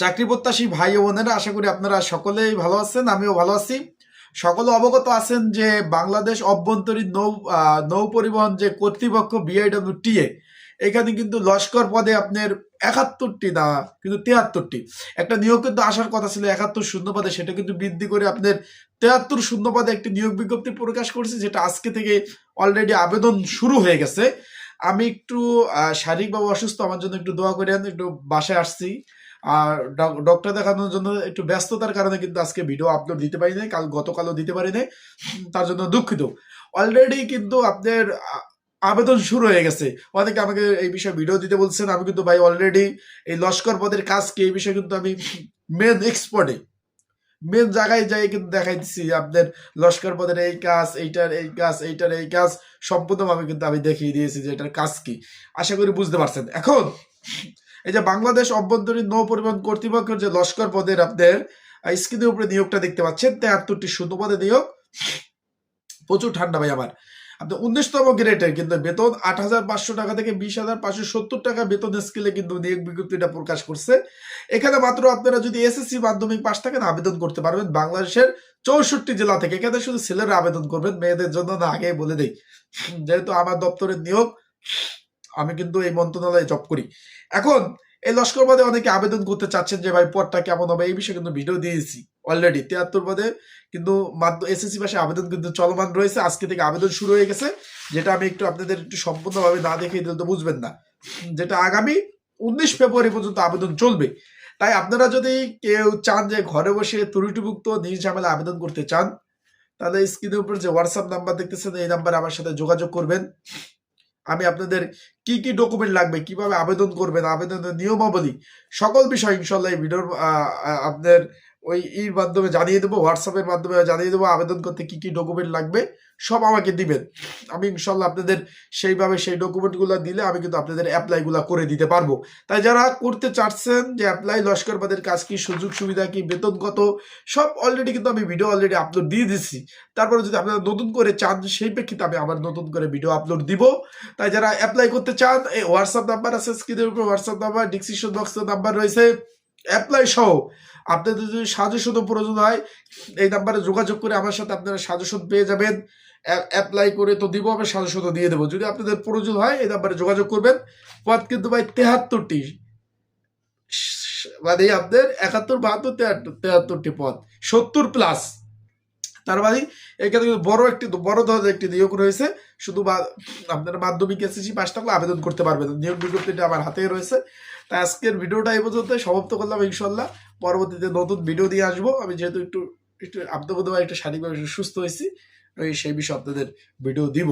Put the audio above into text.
চাকরি প্রত্যাশী ভাই ও বোনেরা, আশা করি আপনারা সকলেই ভালো আছেন, আমিও ভালো আছি। সকলে অবগত আছেন যে বাংলাদেশ অভ্যন্তরীণ নৌ নৌ পরিবহন যে কর্তৃপক্ষ বিআইডব্লিউ টিএ এখানে কিন্তু লস্কর পদে আপনার একাত্তরটি না, কিন্তু তেহাত্তরটি একটা নিয়োগ কিন্তু আসার কথা ছিল একাত্তর শূন্য পদে, সেটা কিন্তু বৃদ্ধি করে আপনার তেহাত্তর শূন্য পদে একটি নিয়োগ বিজ্ঞপ্তি প্রকাশ করছে, যেটা আজকে থেকে অলরেডি আবেদন শুরু হয়ে গেছে। আমি একটু শারীরিকভাবে অসুস্থ, আমার জন্য একটু দোয়া করেন, একটু বাসায় আসছি। আর ডক- ডক্টর দেখানোর জন্য একটু ব্যস্ততার কারণে কিন্তু আজকে ভিডিও আপলোড দিতে পারি নাই, কাল গতকালও দিতে পারি নাই তার জন্য দুঃখিত। অলরেডি কিন্তু আপনার আবেদন শুরু হয়ে গেছে। অনেকে আমাকে এই বিষয়ে ভিডিও দিতে বলছেন, আমি কিন্তু ভাই অলরেডি এই লস্কর পদের কাজ কি, এই বিষয়ে কিন্তু আমি মেন এক্সপার্টে মেন জায়গায় যাই কিন্তু দেখাই দিচ্ছি আপনার লস্কর পদের এই কাজ, এইটার এই কাজ, এইটার এই কাজ, সম্পূর্ণভাবে কিন্তু আমি দেখিয়ে দিয়েছি যে এটার কাজ কি। আশা করি বুঝতে পারছেন। এখন এই যে বাংলাদেশ অভ্যন্তরীণ নৌ পরিবহন কর্তৃপক্ষের যে লস্কর পদের আপনার আহ, স্ক্রিনের উপরে নিয়োগটা দেখতে পাচ্ছেন তেহাত্তরটি শূন্য পদে নিয়োগ। প্রচুর ঠান্ডা ভাই আমার আপনি উনিশতম গ্রেডের কিন্তু বেতন আট হাজার পাঁচশো টাকা থেকে বিশ হাজার পাঁচশো সত্তর টাকা বেতন স্কেলে কিন্তু নিয়োগ বিজ্ঞপ্তিটা প্রকাশ করছে। এখানে মাত্র আপনারা যদি এসএসসি মাধ্যমিক পাশ থাকেন আবেদন করতে পারবেন বাংলাদেশের চৌষট্টি জেলা থেকে। এখানে শুধু ছেলেরা আবেদন করবেন মেয়েদের জন্য না আগে বলে দেই। যেহেতু আমার দপ্তরের নিয়োগ আমি কিন্তু এই মন্ত্রণালয়ে জব করি। এখন এই লস্কর পদে অনেকে আবেদন করতে চাচ্ছেন যে, ভাই, পদটা কেমন হবে? এই বিষয়ে কিন্তু ভিডিও দিয়েছি অলরেডি তিয়াত্তর পদে কিন্তু মাত্র এসএসসি পাশে আবেদন কিন্তু চলমান রয়েছে। আজকে থেকে আবেদন শুরু হয়ে গেছে। যেটা আমি একটু আপনাদের একটু সম্পূর্ণভাবে না দেখে দিলে তো বুঝবেন না। যেটা আগামী উনিশ ফেব্রুয়ারি পর্যন্ত আবেদন চলবে। তাই আপনারা যদি কেউ চান যে, ঘরে বসে ত্রুটিভুক্ত, নিজ ঝামেলা আবেদন করতে চান, তাহলে স্ক্রিনের উপর যে হোয়াটসঅ্যাপ নাম্বার দেখতেছেন, এই নাম্বারে আমার সাথে যোগাযোগ করবেন। আমি আপনাদের কি কি ডকুমেন্ট লাগবে, কীভাবে আবেদন করবেন, আবেদনের নিয়মাবলী, সকল বিষয় ইনশাল্লাহ এই ভিডিওর আপনার ওই এর মাধ্যমে জানিয়ে দেবো হোয়াটসঅ্যাপের মাধ্যমে জানিয়ে দেবো, আবেদন করতে কি কি ডকুমেন্ট লাগবে, সব আমাকে দিবেন। আমি ইনশাল্লাহ আপনাদের সেইভাবে সেই ডকুমেন্টগুলো দিলে আমি কিন্তু আপনাদের অ্যাপ্লাইগুলো করে দিতে পারব। তাই যারা করতে চাচ্ছেন যে অ্যাপ্লাই লস্করবাদের কাজ কি, সুযোগ সুবিধা কি, বেতন কত, সব অলরেডি কিন্তু আমি ভিডিও অলরেডি আপলোড দিয়ে দিচ্ছি তারপরে যদি আপনারা নতুন করে চান, সেই প্রেক্ষিতে আমি আবার নতুন করে ভিডিও আপলোড দিব। তাই যারা অ্যাপ্লাই করতে চান, এই হোয়াটসঅ্যাপ নাম্বার আছে স্ক্রিনের উপর হোয়াটসঅ্যাপ নাম্বার ডিসক্রিপশন বক্সের নাম্বার রয়েছে। অ্যাপ্লাই সহ আপনাদের যদি সাজেশন প্রয়োজন হয়, এই নাম্বারে যোগাযোগ করে আমার সাথে আপনারা সাজেশন পেয়ে যাবেন। অ্যাপ্লাই করে তো দিব, আমি সাজেশন দিয়ে দেবো। যদি আপনাদের প্রয়োজন হয়, এই নাম্বারে যোগাযোগ করবেন। পদ কিন্তু ভাই তেহাত্তরটি। মানে আপনাদের একাত্তর, বাহাত্তর তেহাত্তর তেহাত্তরটি পদ সত্তর প্লাস তার মানে এখানে কিন্তু বড় একটি বড় ধরনের একটি নিয়োগ রয়েছে। শুধু আপনারা মাধ্যমিক এসএসসি পাশ থাকলে আবেদন করতে পারবেন নিয়োগ বিজ্ঞপ্তিটা আমার হাতেই রয়েছে। তাই আজকের ভিডিওটা এই পর্যন্ত। সমাপ্ত করলাম ইনশাল্লাহ পরবর্তীতে নতুন ভিডিও দিয়ে আসব। আমি যেহেতু একটু একটু আপনাদের একটু শারীরিকভাবে সুস্থ হয়েছি সেই বিষয়ে আপনাদের ভিডিও দিব।